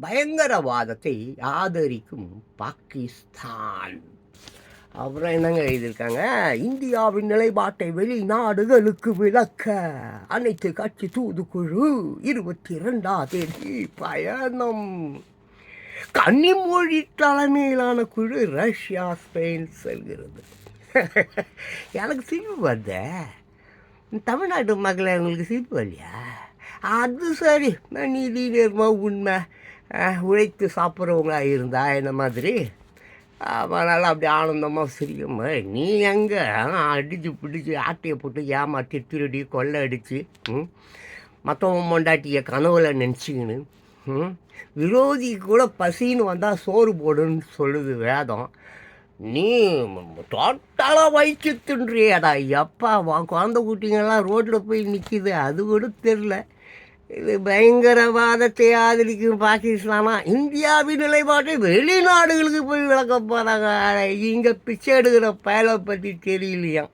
பயங்கரவாதத்தை ஆதரிக்கும் பாகிஸ்தான். அப்புறம் என்னங்க எழுதியிருக்காங்க? இந்தியாவின் நிலைப்பாட்டை வெளிநாடுகளுக்கு விளக்க அனைத்து கட்சி தூதுக்குழு இருபத்தி ரெண்டாம் தேதி பயணம். கன்னிமொழி தலைமையிலான குழு ரஷ்யா ஸ்பெயின் செல்கிறது. எனக்கு சிரிப்பு வருத. தமிழ்நாட்டு மக்களை அவங்களுக்கு சிரிப்பு இல்லையா அது சரி நீதி நேர்மா உண்மை. உழைத்து சாப்பிட்றவங்களாக இருந்தா என்ன மாதிரி? அதனால் அப்படி ஆனந்தமாக சிரிக்கும்? நீ எங்கே? அடித்து பிடிச்சி ஆட்டையை போட்டு ஏமாற்றி திருடி கொள்ளை அடித்து மற்றவன் மொண்டாட்டிய கனவுல நினச்சிக்கின்னு விரோதி கூட பசின்னு வந்தால் சோறு போடுன்னு சொல்லுது வேதம். நீ டோட்டலாக வயிற்று தின்றியாடா எப்பா வா குழந்த குட்டிங்கெல்லாம் ரோட்டில் போய் நிற்கிது அது கூட தெரில இது பயங்கரவாதத்தை ஆதரிக்கும் பாகிஸ்தானா? இந்தியாவின் நிலைப்பாட்டை வெளிநாடுகளுக்கு போய் விளக்க போகிறாங்க இங்கே பிச்சை எடுக்கிற பயலை பற்றி தெரியலையாம்